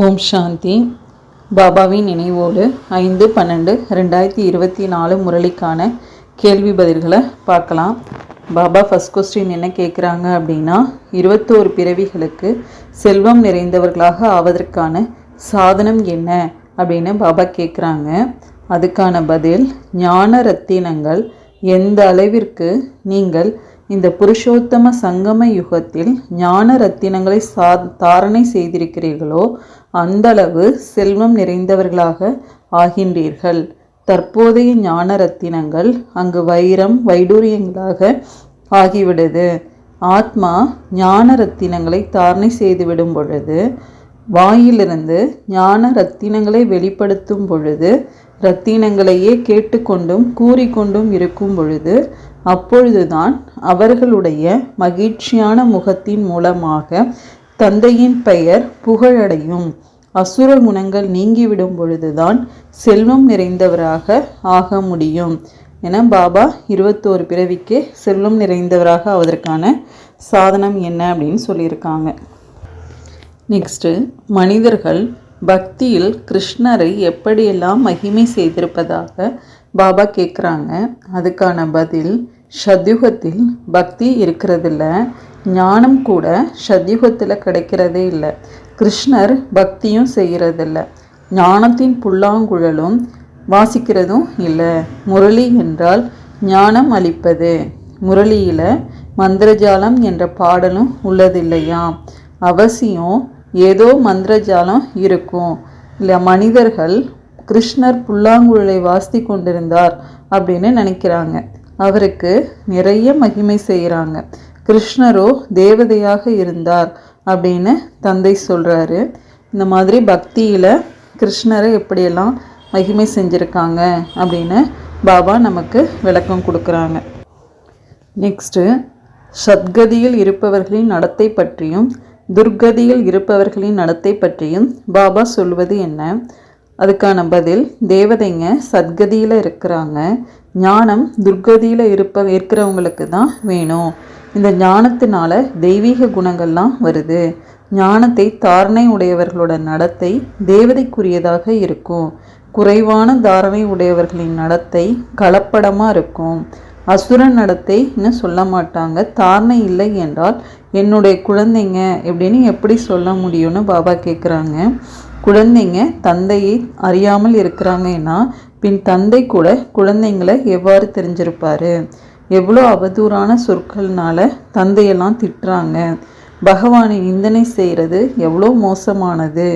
ஓம் சாந்தி. பாபாவின் நினைவோடு ஐந்து பன்னெண்டு ரெண்டாயிரத்தி இருபத்தி நாலு முரளிக்கான கேள்வி பதில்களை பார்க்கலாம். பாபா ஃபஸ்ட் கொஸ்டின் என்ன கேட்குறாங்க அப்படின்னா இருபத்தோரு பிறவிகளுக்கு செல்வம் நிறைந்தவர்களாக ஆவதற்கான சாதனம் என்ன அப்படின்னு பாபா கேட்குறாங்க. அதுக்கான பதில் ஞான ரத்தினங்கள். எந்த அளவிற்கு நீங்கள் இந்த புருஷோத்தம சங்கம யுகத்தில் ஞான ரத்தினங்களை சா தாரணை செய்திருக்கிறீர்களோ அந்தளவு செல்வம் நிறைந்தவர்களாக ஆகின்றீர்கள். தற்போதைய ஞான ரத்தினங்கள் அங்கு வைரம் வைடூரியங்களாக ஆகிவிடுது. ஆத்மா ஞான ரத்தினங்களை தாரணை செய்துவிடும் பொழுது வாயிலிருந்து ஞான ரத்தினங்களை வெளிப்படுத்தும் பொழுது ரத்தினங்களையே கேட்டுக்கொண்டும் கூறிக்கொண்டும் இருக்கும் பொழுது அப்பொழுதுதான் அவர்களுடைய மகிழ்ச்சியான முகத்தின் மூலமாக தந்தையின் பெயர் புகழடையும். அசுர குணங்கள் நீங்கிவிடும் பொழுதுதான் செல்வம் நிறைந்தவராக ஆக முடியும். என பாபா இருபத்தோரு பிறவிக்கு செல்வம் நிறைந்தவராக ஆவதற்கான சாதனம் என்ன அப்படின்னு சொல்லியிருக்காங்க. நெக்ஸ்ட்டு மனிதர்கள் பக்தியில் கிருஷ்ணரை எப்படியெல்லாம் மகிமை செய்திருப்பதாக பாபா கேட்குறாங்க அதுக்கான பதில் சத்யுகத்தில் பக்தி இருக்கிறதில்ல ஞானம் கூட சத்யுகத்தில் கிடைக்கிறதே இல்லை. கிருஷ்ணர் பக்தியும் செய்கிறதில்ல. ஞானத்தின் புல்லாங்குழலும் வாசிக்கிறதும் இல்லை. முரளி என்றால் ஞானம் அளிப்பது. முரளியில் மந்திரஜாலம் என்ற பாடலும் உள்ளதில்லையா அவசியம் ஏதோ மந்திரஜாலம் இருக்கும். இல்லை மனிதர்கள் கிருஷ்ணர் புல்லாங்குழலை வாசித்து கொண்டிருந்தார் அப்படின்னு நினைக்கிறாங்க. அவருக்கு நிறைய மகிமை செய்கிறாங்க. கிருஷ்ணரோ தேவதையாக இருந்தார். அப்படின்னு தந்தை சொல்கிறாரு இந்த மாதிரி பக்தியில் கிருஷ்ணரை எப்படியெல்லாம் மகிமை செஞ்சுருக்காங்க அப்படின்னு பாபா நமக்கு விளக்கம் கொடுக்குறாங்க. நெக்ஸ்ட்டு சத்கதியில் இருப்பவர்களின் நடத்தை பற்றியும் துர்கதியில் இருப்பவர்களின் நடத்தை பற்றியும் பாபா சொல்வது என்ன? அதுக்கான பதில் தேவதைங்க சத்கதியில் இருக்கிறாங்க. ஞானம் துர்கதியில் இருப்ப இருக்கிறவங்களுக்கு தான் வேணும். இந்த ஞானத்தினால தெய்வீக குணங்கள்லாம் வருது. ஞானத்தை தாரணை உடையவர்களோட நடத்தை தேவதைக்குரியதாக இருக்கும். குறைவான தாரணை உடையவர்களின் நடத்தை கலப்படமாக இருக்கும். அசுரன் நடத்தைன்னு சொல்ல மாட்டாங்க. தாரணை இல்லை என்றால் என்னுடைய குழந்தைங்க எப்படின்னு எப்படி சொல்ல முடியும்னு பாபா கேட்குறாங்க குழந்தைங்க தந்தையை அறியாமல் இருக்கிறாங்கன்னா பின் தந்தை கூட குழந்தைங்களை எவ்வாறு தெரிஞ்சிருப்பாரு? எவ்வளோ அவதூறான சொற்கள்னால தந்தையெல்லாம் திட்டுறாங்க. பகவானை நிந்தனை செய்கிறது எவ்வளோ மோசமானது.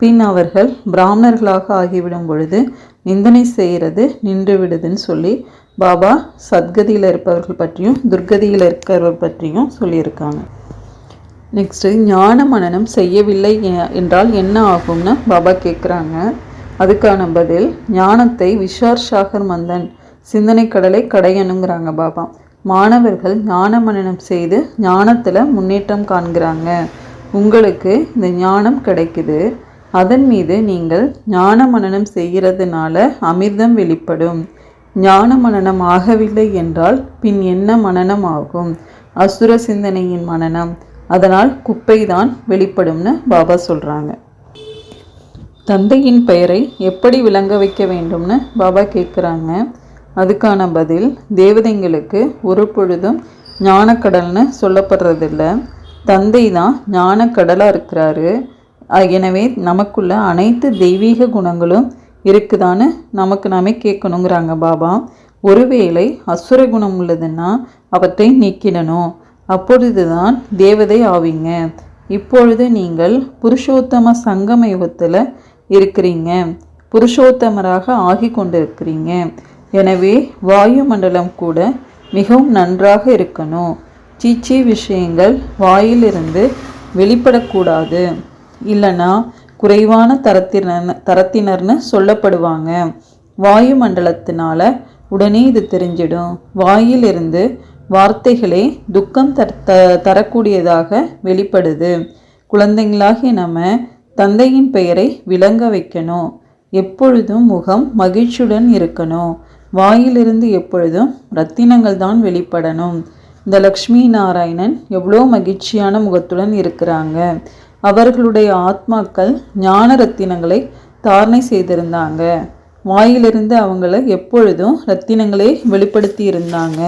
பின் அவர்கள் பிராமணர்களாக ஆகிவிடும் பொழுது நிந்தனை செய்கிறது நின்று விடுதுன்னு சொல்லி பாபா சத்கதியில் இருப்பவர்கள் பற்றியும் துர்கதியில் இருக்கிறவர்கள் பற்றியும் சொல்லியிருக்காங்க. நெக்ஸ்ட்டு ஞான மனநம் செய்யவில்லை என்றால் என்ன ஆகும்னு பாபா கேட்குறாங்க அதுக்கான பதில் ஞானத்தை விஷார் சாகர் மந்தன் சிந்தனை கடலை கடையணுங்கிறாங்க பாபா மாணவர்கள் ஞான மனனம் செய்து ஞானத்தில் முன்னேற்றம் காண்கிறாங்க. உங்களுக்கு இந்த ஞானம் கிடைக்குது. அதன் மீது நீங்கள் ஞான மனனம் செய்கிறதுனால அமிர்தம் வெளிப்படும். ஞான மனனம் ஆகவில்லை என்றால் பின் என்ன மனனம் ஆகும்? அசுர சிந்தனையின் மனநம் அதனால் குப்பை தான் வெளிப்படும்னு பாபா சொல்கிறாங்க தந்தையின் பெயரை எப்படி விளங்க வைக்க வேண்டும்னு பாபா கேட்குறாங்க அதுக்கான பதில் தேவதைங்களுக்கு ஒரு பொழுதும் ஞானக்கடல்னு சொல்லப்படுறதில்ல. தந்தை தான் ஞானக்கடலாக இருக்கிறாரு. எனவே நமக்குள்ள அனைத்து தெய்வீக குணங்களும் இருக்குதான்னு நமக்கு நாமே கேட்கணுங்கிறாங்க பாபா. ஒருவேளை அசுர குணம் உள்ளதுன்னா அவற்றை நீக்கிடணும். அப்பொழுது தான் தேவதை ஆவீங்க. இப்பொழுது நீங்கள் புருஷோத்தம சங்கம யுகத்தில் இருக்கிறீங்க. புருஷோத்தமராக ஆகி கொண்டிருக்கிறீங்க எனவே வாயுமண்டலம் கூட மிகவும் நன்றாக இருக்கணும். சீச்சி விஷயங்கள் வாயிலிருந்து வெளிப்படக்கூடாது. இல்லைன்னா குறைவான தரத்தினர் தரத்தினர்னு சொல்லப்படுவாங்க. வாயுமண்டலத்தினால உடனே இது தெரிஞ்சிடும். வாயிலிருந்து வார்த்தைகளே துக்கம் தர த தரக்கூடியதாக வெளிப்படுது. குழந்தைங்களாகிய நம்ம தந்தையின் பெயரை விளங்க வைக்கணும். எப்பொழுதும் முகம் மகிழ்ச்சியுடன் இருக்கணும். வாயிலிருந்து எப்பொழுதும் ரத்தினங்கள் தான் வெளிப்படணும். இந்த லக்ஷ்மி நாராயணன் எவ்வளோ மகிழ்ச்சியான முகத்துடன் இருக்கிறாங்க. அவர்களுடைய ஆத்மாக்கள் ஞான ரத்தினங்களை தாரணை செய்திருந்தாங்க. வாயிலிருந்து அவங்கள எப்பொழுதும் ரத்தினங்களே வெளிப்படுத்தி இருந்தாங்க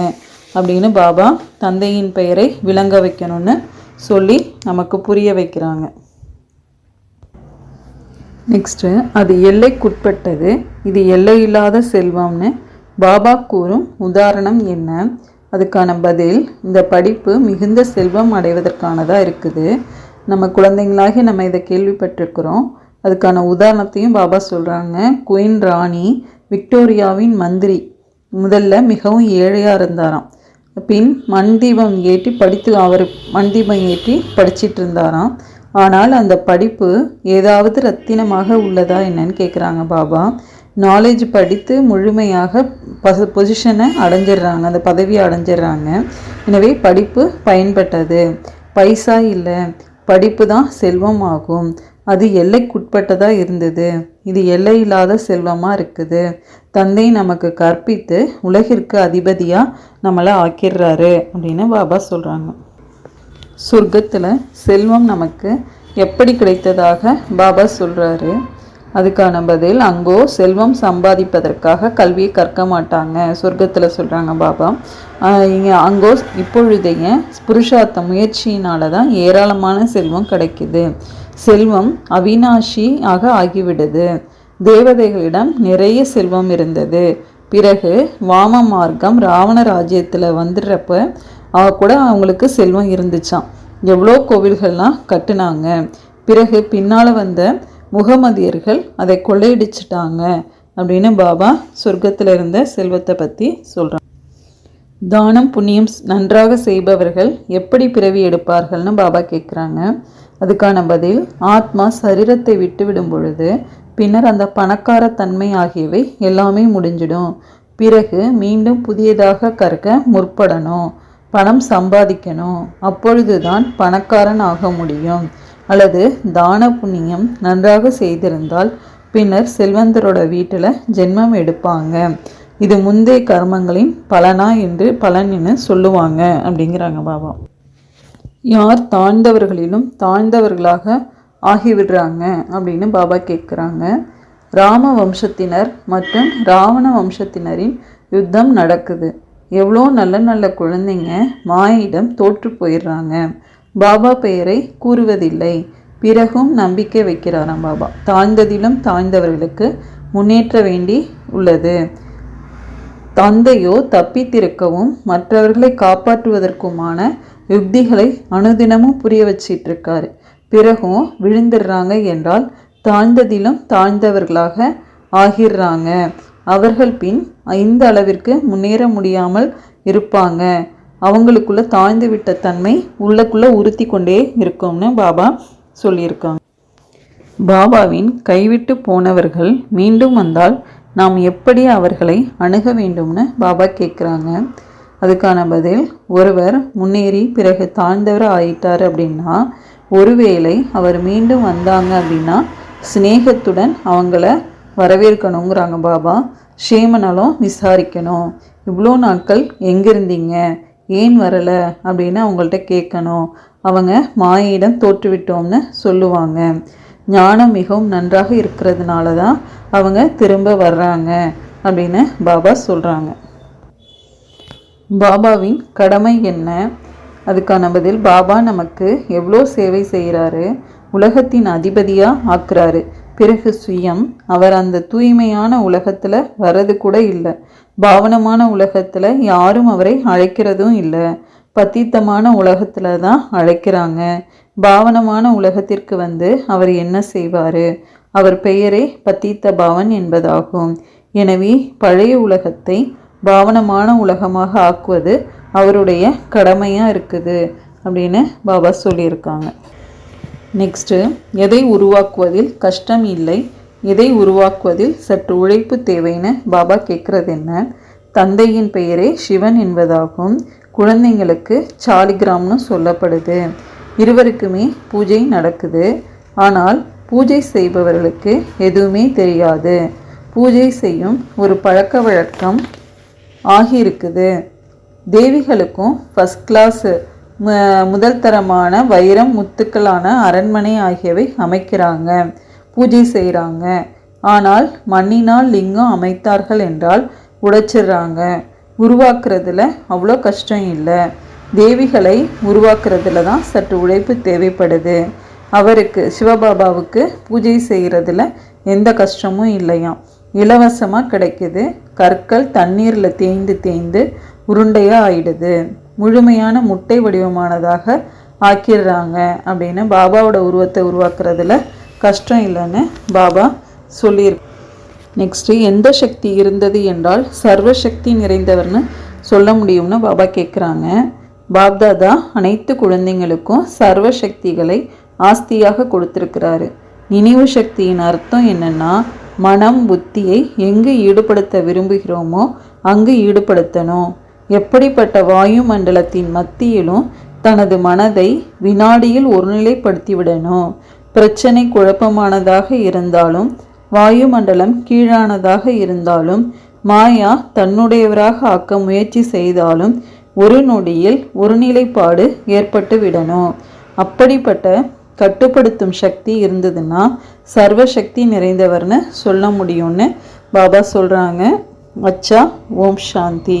அப்படின்னு பாபா தந்தையின் பெயரை விளங்க வைக்கணும்னு சொல்லி நமக்கு புரிய வைக்கிறாங்க. நெக்ஸ்ட்டு அது எல்லைக்குட்பட்டது. இது எல்லையில்லாத செல்வம்னு பாபா கூறும் உதாரணம் என்ன? அதுக்கான பதில் இந்த படிப்பு மிகுந்த செல்வம் அடைவதற்கானதாக இருக்குது. நம்ம குழந்தைங்களாகி நம்ம இதை கேள்விப்பட்டிருக்கிறோம். அதுக்கான உதாரணத்தையும் பாபா சொல்கிறாங்க குயின் ராணி விக்டோரியாவின் மந்திரி முதல்ல மிகவும் ஏழையாக இருந்தாராம். பின் மண் தீபம் ஏற்றி படித்து அவர் மண் தீபம் ஏற்றி படிச்சிட்டு இருந்தாராம். ஆனால் அந்த படிப்பு ஏதாவது ரத்தினமாக உள்ளதா என்னன்னு கேட்குறாங்க பாபா. நாலேஜ் படித்து முழுமையாக பச பொசிஷனை அடைஞ்சிடுறாங்க அந்த பதவியை அடைஞ்சிடுறாங்க. எனவே படிப்பு பயன்பட்டது. பைசா இல்லை. படிப்பு தான் செல்வம் ஆகும் அது எல்லைக்குட்பட்டதாக இருந்தது. இது எல்லை இல்லாத செல்வமாக இருக்குது. தந்தை நமக்கு கற்பித்து உலகிற்கு அதிபதியாக நம்மளை ஆக்கிடுறாரு அப்படின்னு பாபா சொல்கிறாங்க சொர்க்கத்தில் செல்வம் நமக்கு எப்படி கிடைத்ததாக பாபா சொல்கிறாரு அதுக்கான பதில் அங்கோ செல்வம் சம்பாதிப்பதற்காக கல்வியை கற்க மாட்டாங்க சொர்க்கத்தில் சொல்கிறாங்க பாபா. இங்கே அங்கோ இப்பொழுதைய புருஷார்த்த முயற்சியினால தான் ஏராளமான செல்வம் கிடைக்குது. செல்வம் அவினாஷி ஆக ஆகிவிடுது. தேவதைகளிடம் நிறைய செல்வம் இருந்தது. பிறகு வாம மார்க்கம் ராவண ராஜ்யத்தில் வந்துடுறப்ப கூட அவங்களுக்கு செல்வம் இருந்துச்சாம். எவ்வளோ கோவில்கள்லாம் கட்டுனாங்க. பிறகு பின்னால் வந்த முகமதியர்கள் அதை கொள்ளையடிச்சிட்டாங்க அப்படின்னு பாபா சொர்க்கத்தில் இருந்த செல்வத்தை பற்றி சொல்கிறாங்க தானம் புண்ணியம் நன்றாக செய்பவர்கள் எப்படி பிறவி எடுப்பார்கள்னு பாபா கேட்குறாங்க அதுக்கான பதில் ஆத்மா சரீரத்தை விட்டுவிடும் பொழுது பின்னர் அந்த பணக்கார தன்மை ஆகியவை எல்லாமே முடிஞ்சிடும். பிறகு மீண்டும் புதியதாக கற்க முற்படணும் பணம் சம்பாதிக்கணும். அப்பொழுதுதான் பணக்காரன் ஆக முடியும். அல்லது தான புண்ணியம் நன்றாக செய்திருந்தால் பின்னர் செல்வந்தரோட வீட்டில் ஜென்மம் எடுப்பாங்க. இது முந்தைய கர்மங்களின் பலனா என்று பலன்னு சொல்லுவாங்க அப்படிங்கிறாங்க பாபா. யார் தாழ்ந்தவர்களிலும் தாழ்ந்தவர்களாக ஆகிவிடுறாங்க அப்படின்னு பாபா கேட்குறாங்க. ராம வம்சத்தினர் மற்றும் ராவண வம்சத்தினரின் யுத்தம் நடக்குது. எவ்வளோ நல்ல நல்ல குழந்தைங்க மாயிடம் தோற்று போயிடுறாங்க. பாபா பெயரை கூறுவதில்லை. பிறகும் நம்பிக்கை வைக்கிறாராம் பாபா. தாழ்ந்ததிலும் தாழ்ந்தவர்களுக்கு முன்னேற்ற வேண்டி உள்ளது. தந்தையோ தப்பித்திருக்கவும் மற்றவர்களை காப்பாற்றுவதற்குமான யுக்திகளை அனுதினமும் புரிய வச்சிட்டு இருக்காரு பிறகும் விழுந்துடுறாங்க என்றால் தாழ்ந்ததிலும் தாழ்ந்தவர்களாக ஆகிடுறாங்க. அவர்கள் பின் இந்த அளவிற்கு முன்னேற முடியாமல் இருப்பாங்க. அவங்களுக்குள்ளே தாழ்ந்து விட்ட தன்மை உள்ளக்குள்ளே உறுத்தி கொண்டே இருக்கும்னு பாபா சொல்லியிருக்காங்க. பாபாவின் கைவிட்டு போனவர்கள் மீண்டும் வந்தால் நாம் எப்படி அவர்களை அணுக வேண்டும்னு பாபா கேட்குறாங்க அதுக்கான பதில் ஒருவர் முன்னேறி பிறகு தாழ்ந்தவர் ஆயிட்டார் அப்படின்னா ஒருவேளை அவர் மீண்டும் வந்தாங்க அப்படின்னா சிநேகத்துடன் அவங்கள வரவேற்கணுங்கிறாங்க பாபா. ஷேமனாலும் விசாரிக்கணும். இவ்வளோ நாட்கள் எங்கே இருந்தீங்க? ஏன் வரலை அப்படின்னு அவங்கள்ட்ட கேட்கணும். அவங்க மாயிடம் தோற்றுவிட்டோம்னு சொல்லுவாங்க. ஞானம் மிகவும் நன்றாக இருக்கிறதுனால தான் அவங்க திரும்ப வர்றாங்க அப்படின்னு பாபா சொல்கிறாங்க பாபாவின் கடமை என்ன? அதுக்கான பதில் பாபா நமக்கு எவ்வளோ சேவை செய்கிறாரு? உலகத்தின் அதிபதியாக ஆக்குறாரு. பிறகு சுயம். அவர் அந்த தூய்மையான உலகத்தில் வர்றது கூட இல்லை. பாவனமான உலகத்தில் யாரும் அவரை அழைக்கிறதும் இல்லை. பத்தித்தமான உலகத்தில் தான் அழைக்கிறாங்க. பாவனமான உலகத்திற்கு வந்து அவர் என்ன செய்வார்? அவர் பெயரே பத்தித்த பாவன் என்பதாகும். எனவே பழைய உலகத்தை பாவனமான உலகமாக ஆக்குவது அவருடைய கடமையாக இருக்குது அப்படின்னு பாபா சொல்லியிருக்காங்க. நெக்ஸ்ட்டு எதை உருவாக்குவதில் கஷ்டம் இல்லை எதை உருவாக்குவதில் சற்று உழைப்பு தேவைன்னு பாபா கேட்குறது என்ன? தந்தையின் பெயரே சிவன் என்பதாகும். குழந்தைங்களுக்கு சாலிகிராம்னு சொல்லப்படுது. இருவருக்குமே பூஜை நடக்குது. ஆனால் பூஜை செய்பவர்களுக்கு எதுவுமே தெரியாது. பூஜை செய்யும் ஒரு பழக்க வழக்கம் ஆகியிருக்குது. தேவிகளுக்கும் ஃபஸ்ட் கிளாஸு முதல் தரமான வைரம் முத்துக்களான அரண்மனை ஆகியவை அமைக்கிறாங்க. பூஜை செய்கிறாங்க ஆனால் மண்ணினால் லிங்கம் அமைத்தார்கள் என்றால் உடைச்சிடுறாங்க. உருவாக்குறதுல அவ்வளோ கஷ்டம் இல்லை. தேவிகளை உருவாக்குறதுல தான் சற்று உழைப்பு தேவைப்படுது. அவருக்கு சிவபாபாவுக்கு பூஜை செய்கிறதுல எந்த கஷ்டமும் இல்லையாம். இலவசமாக கிடைக்குது. கற்கள் தண்ணீரில் தேய்ந்து தேய்ந்து உருண்டையாக ஆயிடுது. முழுமையான முட்டை வடிவமானதாக ஆக்கிடுறாங்க அப்படின்னு பாபாவோட உருவத்தை உருவாக்குறதுல கஷ்டம் இல்லைன்னு பாபா சொல்லியிருக்கு. நெக்ஸ்ட்டு எந்த சக்தி இருந்தது என்றால் சர்வ சக்தி நிறைந்தவர்னு சொல்ல முடியும்னு பாபா கேட்குறாங்க பாப்தாதா அனைத்து குழந்தைங்களுக்கும் சர்வ சக்திகளை ஆஸ்தியாக கொடுத்துருக்கிறாரு. நினைவு சக்தியின் அர்த்தம் என்னன்னா மனம் புத்தியை எங்கு ஈடுபடுத்த விரும்புகிறோமோ அங்கு ஈடுபடுத்தணும். எப்படிப்பட்ட வாயுமண்டலத்தின் மத்தியிலும் தனது மனதை வினாடியில் ஒருநிலைப்படுத்திவிடணும் பிரச்சனை குழப்பமானதாக இருந்தாலும் வாயுமண்டலம் கீழானதாக இருந்தாலும் மாயா தன்னுடையவராக ஆக்க முயற்சி செய்தாலும் ஒரு நொடியில் ஒருநிலைப்பாடு ஏற்பட்டு விடணும் அப்படிப்பட்ட கட்டுப்படுத்தும் சக்தி இருந்ததுன்னா சர்வ சக்தி நிறைந்தவர்னு சொல்ல முடியும்னு பாபா சொல்கிறாங்க அச்சா ஓம் சாந்தி.